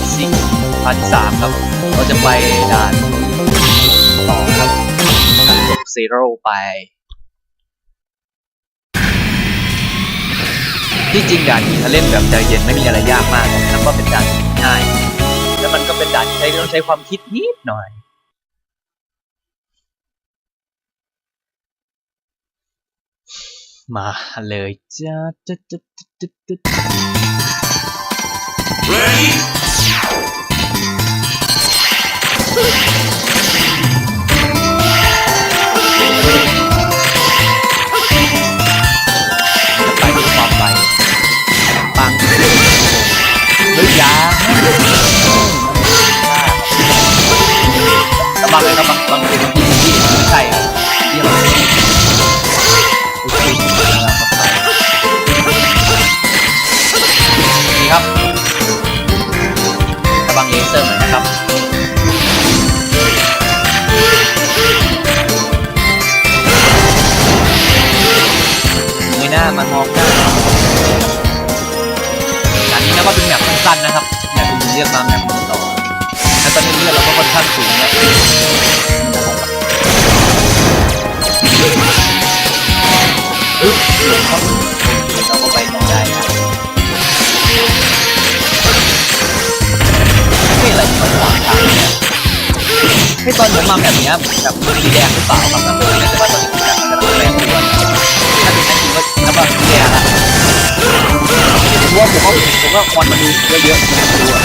Exit พาร์ทที่สามครับ เราจะไปด่านต่อครับด่านจบซีโร่ไปที่จริงด่านนี้ถ้าเล่นแบบใจเย็นไม่มีอะไรยากมากแล้วก็เป็นด่านที่ง่าย แล้วมันก็เป็นด่านที่ใช้ต้องใช้ความคิดนิดหน่อย มาเลยจ้าจ้าจ้าจ้าจ้าจ้า ไปด้วยความไปปังเฮ้ยยาระวังเลยครับบางบางทีบางทีที่ไม่ใช่ครับที่เราโอเคนี่ครับระวังเลเซอร์หน่อยนะครับ น้ามามองหน้าอันนี้นะก็เป็นแมปสั้นๆนะครับแมปที่เรียกมาแมปต่อแล้วตอนนี้เลือดเราก็ค่อนข้างสูงแล้วปึ๊บลงครับเราก็ไปต่อได้นะไม่อะไรที่มันขวางทางเนี่ยให้ตอนผมมาแบบนี้แบบสีแดงหรือเปล่าครับถ้าเป็นแต่ว่า ก็นับว่าแย่ละผมว่าผมก็ผมก็ควันมาดูเยอะๆผมดูอะ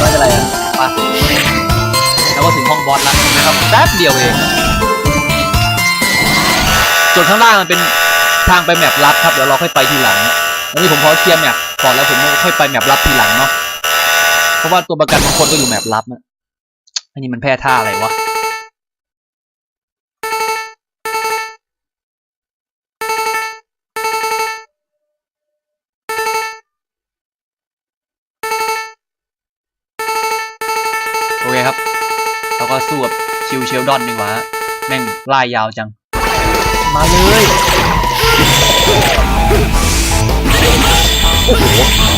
ไม่เป็นไรอะไปแล้วก็ถึงห้องบอสแล้วนะครับแป๊บเดียวเองส่วนข้างล่างมันเป็นทางไปแมปลับครับ เดี๋ยวเราค่อยไปทีหลังอันนี้ผมขอเคลียร์แมปก่อนแล้วผมค่อยไปแมปลับทีหลังเนาะ เพราะว่าตัวประกันบางคนก็อยู่แมปลับนะ อันนี้มันแพ้ท่าอะไรวะ โอเคครับ เราก็สู้กับชิวเชลดอนดีกว่าฮะแม่งไล่ยาวจัง มาเลย โอ้โห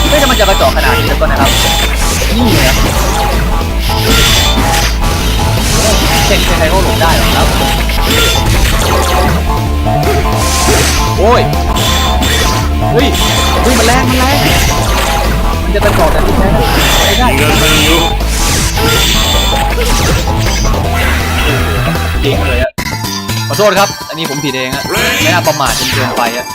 ไม่จะมันจะกระจอกขนาดนี้แล้วก็นะครับ นี่ไง เช่นใครก็หลบได้หรอกครับ โอ้ยเฮ้ยเฮ้ยมันแรงมันแรงมันจะกระจอกแต่ที่แท้นไม่ได้จริงเลยอะขอโทษครับ อันนี้ผมผิดเองอะไม่น่าประมาทจนเกินไปอะ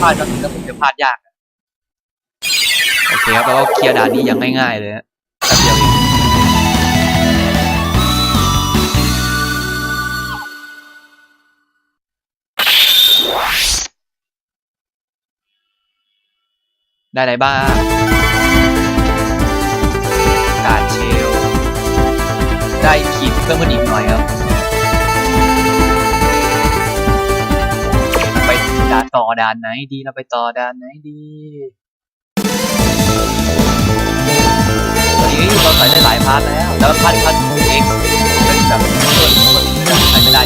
พลาดก็คือถ้าผมจะพลาดยากอะโอเคครับแปลว่าเคลียร์ด่านนี้อย่างง่ายๆเลยฮะแป๊บเดียวเองได้อะไรบ้างการเชล ได้ขีดเพิ่มขึ้นอีกหน่อยครับ ด่านต่อด่านไหนดีเราไปต่อด่านไหนดีตอนนี้เราใส่ได้หลายพาร์ทแล้ว แล้วพาร์ทพาร์ทเองเป็นแบบส่วนส่วนที่จะใส่ไม่ได้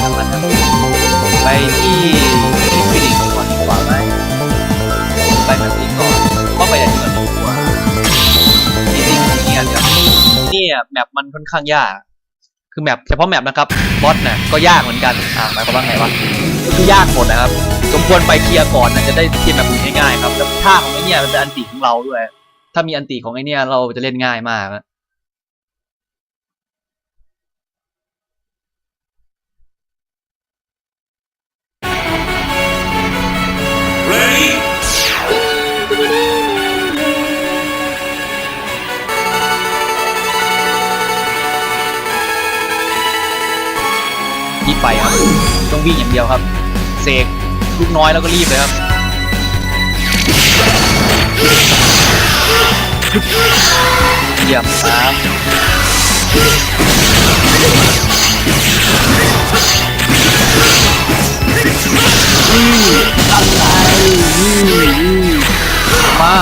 ช่างมันครับไปที่ที่ฟินิกก่อนดีกว่าไหมไปแบบนี้ก่อนก็ไปอย่างนี้ก่อนดีกว่าจริงๆเนี่ยเดี๋ยเนี่ยแมปมันค่อนข้างยาก คือแมปเฉพาะแมปนะครับบอสเนี่ยก็ยากเหมือนกันอ่าหมายความว่าไงวะก็คือยากหมดนะครับสมควรไปเคลียร์ก่อนนะจะได้เคลียร์แมปอื่นง่ายๆครับแล้วท่าของไอเนี่ยมันเป็นอันติของเราด้วย ถ้ามีอันติของไอเนี่ยเราจะเล่นง่ายมากนะ วิ่งอย่างเดียวครับ เสกลูกน้อยแล้วก็รีบเลยครับเยี่ยมครับอือะไรมา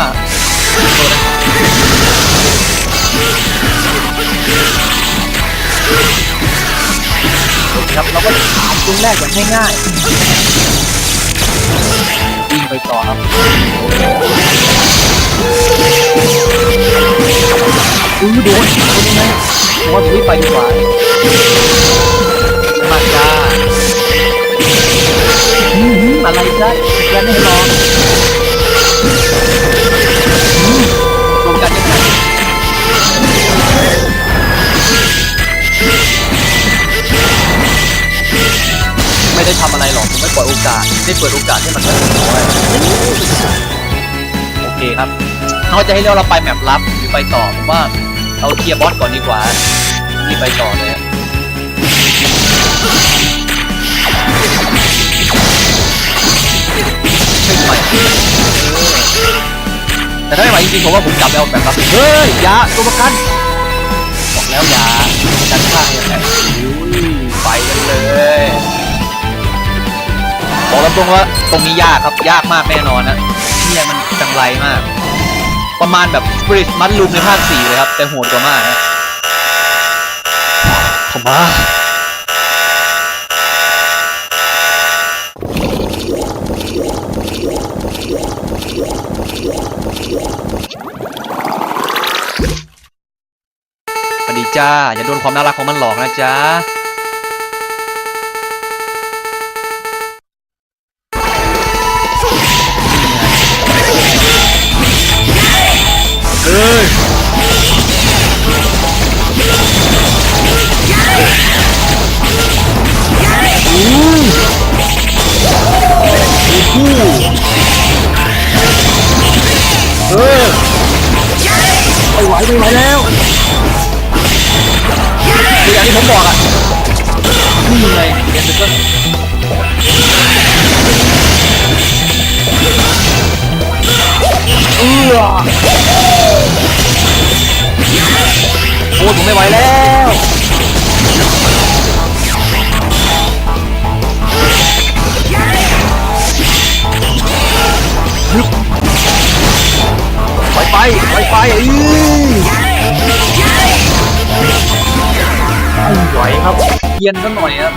ครับเราก็ถามตรงแรกอย่างง่ายๆวิ่งไปต่อครับอือโดนโดนยังไงผมว่าวิ่งไปดีกว่ามาจ้าอือหือะไรจ้าแกไม่ให้ลองอืมรวมกันยังไไม่ได้ทำอะไรหรอกผมไม่เปิดโอกาสได้เปิดโอกาสให้มันน้อยโอเคครับเขาจะให้เรียกเราไปแมปลับหรือไปต่อผมว่าเราเคลียร์บอสก่อนดีกว่านี่ไปต่อเลยไม่ไหวเออแต่ถ้าไม่ไหวจริงๆผมว่าผมกลับไปเอาแบบลับเฮ้ยยาตัวประกันบอกแล้วยาดันข้างยังไงไปกันเลย บอกตรงๆว่าตรงนี้ยากครับยากมากแน่นอนนะเนี่ยมันจังไรมาก ประมาณแบบสปิริตมัดลุมในภาคสี่เลยครับ แต่โหดกว่ามากนะขมาสวัสดีจ้า อย่าโดนความน่ารักของมันหลอกนะจ๊ะ ไม่ไหวไม่ไหวแล้วคืออย่างที่ผมบอกอะนี่ไงเดี๋ยวจะเออโอ้ยผมไม่ไหวแล้วฮึ ไปไปไปไปอื้อไหวครับเย็นซะหน่อยครับ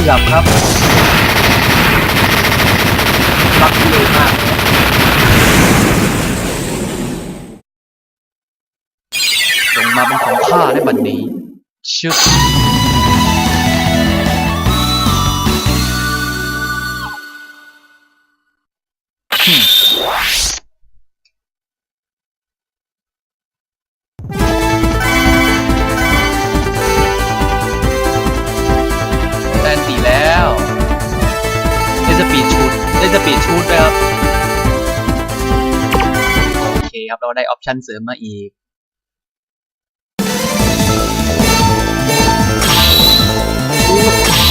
กือบครับรักเลยมากจงมาเป็นของข้าในบัดนี้ชึบ ได้ออปชันเสริมมาอีก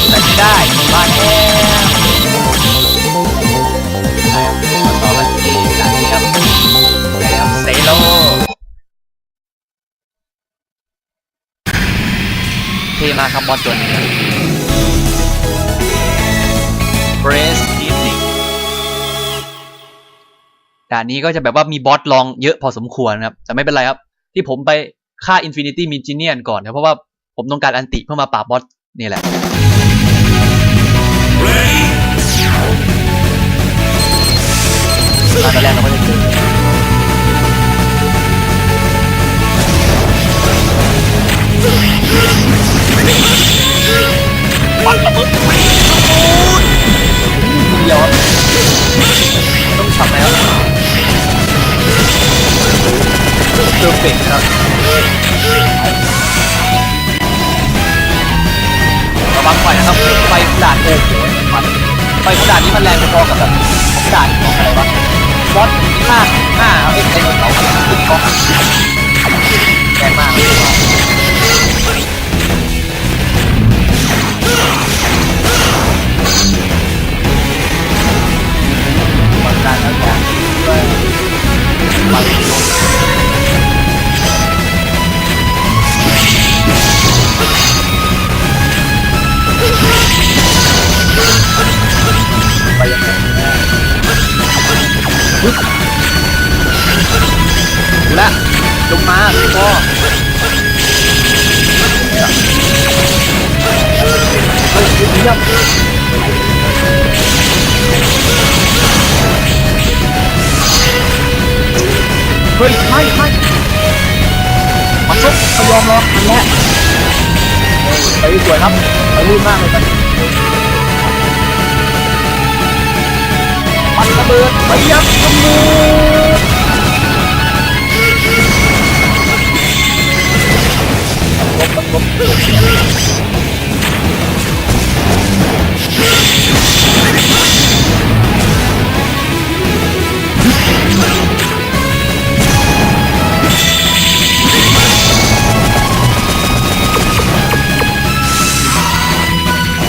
แต่ไม่ได้บ้าแล้วแล้วมาต่อกันที่ด่านนี้ครับแล้วเซโลเท่มากครับบอสตัวนี้ Brace Evening ด่านนี้ก็จะแบบว่ามีบอสลองเยอะพอสมควรครับ แต่ไม่เป็นไรครับ ที่ผมไปฆ่า Infinity m i n g i n i a n ก่อนนะเพราะว่าผมต้องการอันติเพื่อมาปราบบอสนี่แหละตอนแรกเราก็จะเจอ เพอร์เฟกครับระวังไฟนะครับไฟด่านโอ้โหมันไฟด่านนี้มันแรงพอกับแบบด่านของอะไรวะบอสห้าห้าเอาเอ็กซ์ไดโนเสาร์ขึ้นกองแรงมาก พ่อเฮ้ยเยี่ยมเฮ้ยไม่ไม่มาซุกไม่ยอมหรอกอันแรกไปสวยครับไปลื่นมากเลยครับมันระเบิดไปยับขมู คร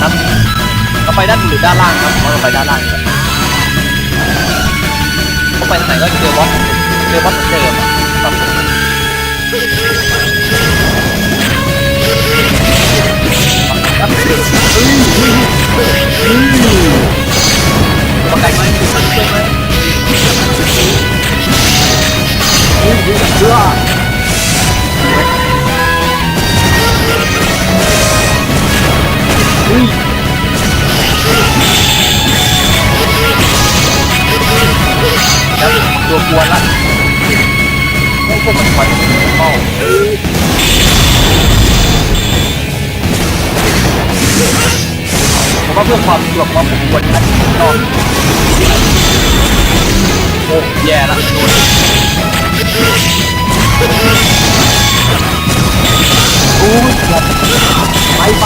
ับเราไปด้านบนหรือด้านล่างครับเราไปด้านล่างครับเข้าไปทางไหนก็เจอบอสเจอบอสเหมือนเดิมอะครับ ประกันไหมช่วยไหมอุ้ยอุ้ยเชื่ออุ้ยแล้วตัวกวนละพวกมันคอยเข้า ผมว่าเพื่อความสะดวกความผมควรอันนี้นอกโอ้แย่ละโดนโอ้ยไปไป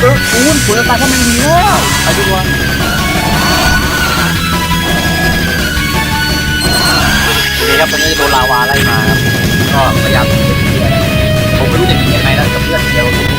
เออคูณผลการถ้ามันดีแล้วไปดีกว่าโอเคครับตอนนี้โดนลาวาไล่มาครับก็พยายามผมไม่รู้จะหนียังไงนะกับเพื่อนเดียว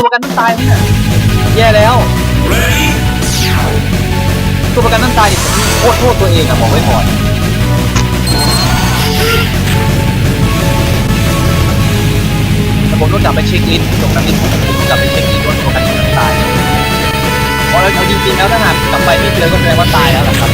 ตัวประกันต้องตายเนี่ยแย่แล้ว ตัวประกันต้องตายดิโคตรโทษตัวเองอะบอกไว้ก่อนแต่ผมต้องกลับไปเช็คลิสต์ตรงนั้นนิดผมต้องกลับไปเช็คลิสต์ว่าตัวประกันต้องตายเพราะเอาจริงๆแล้วถ้าหากกลับไปไม่เจอก็แสดงว่าตายแล้วล่ะครับ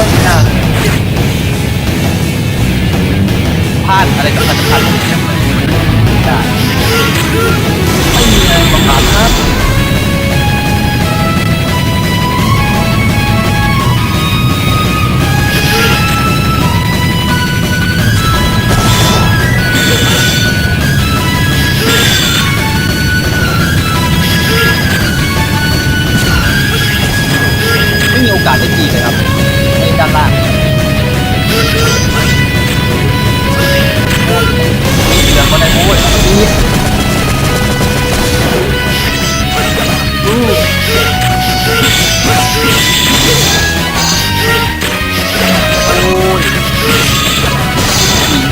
นนพลาดอะไรสำคัญสำคัญไม่ได้ไม่มีอะไรประมาณครับไม่มีโอกาสได้ตีเลยครับ ด้านล่างเดือดมาในมูดโอ้ย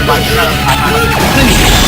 มันเริ่มอัดขึ้น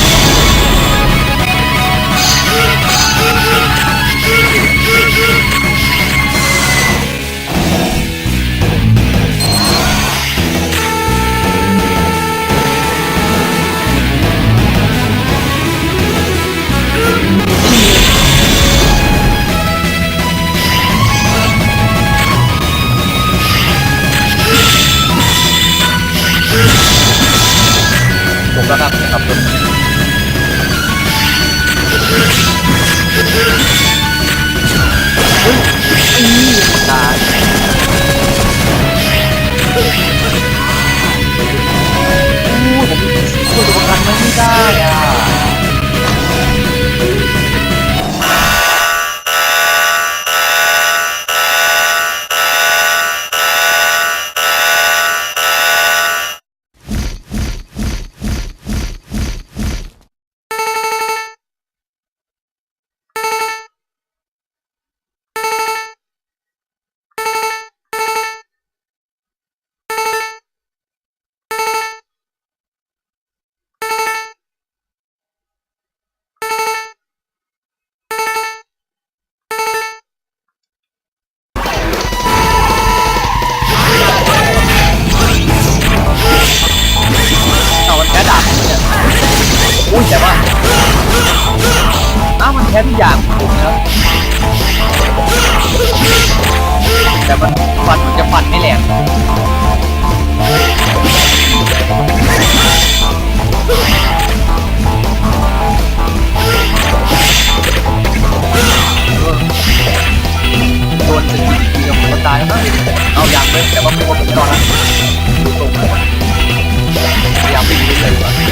แต่ว่าอ้าวมันแค่ทุกอย่างผมนะครับแต่มันฟันมันจะฟันไม่แรงโดนถึงทีกับคนตายแล้วเอาอย่างเลยแต่ว่าไม่คนผมนอนนะดูตรงนะ พยายามไปดูเลยว่ามัน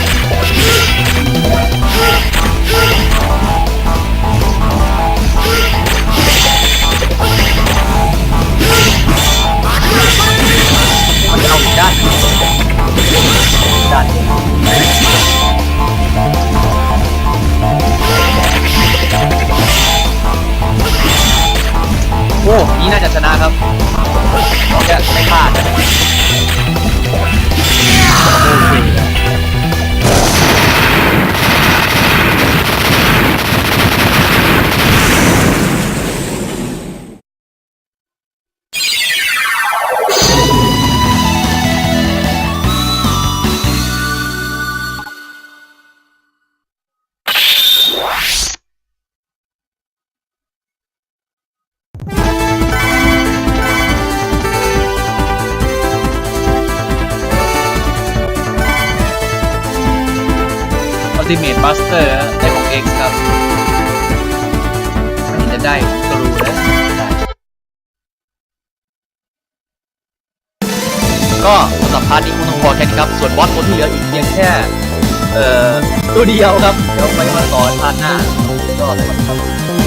อัลติเมทบัสเตอร์ได้ของ X ครับไม่เห็นจะได้ก็รู้แล้วก็สำหรับพาร์ทนี้คงต้องพอแค่นี้ครับ ส่วนบอสตัวที่เหลืออีกเพียงแค่ เอ่อตัวเดียวครับ เดี๋ยวไปมาต่อพาร์ทหน้าก็สวัสดีครับ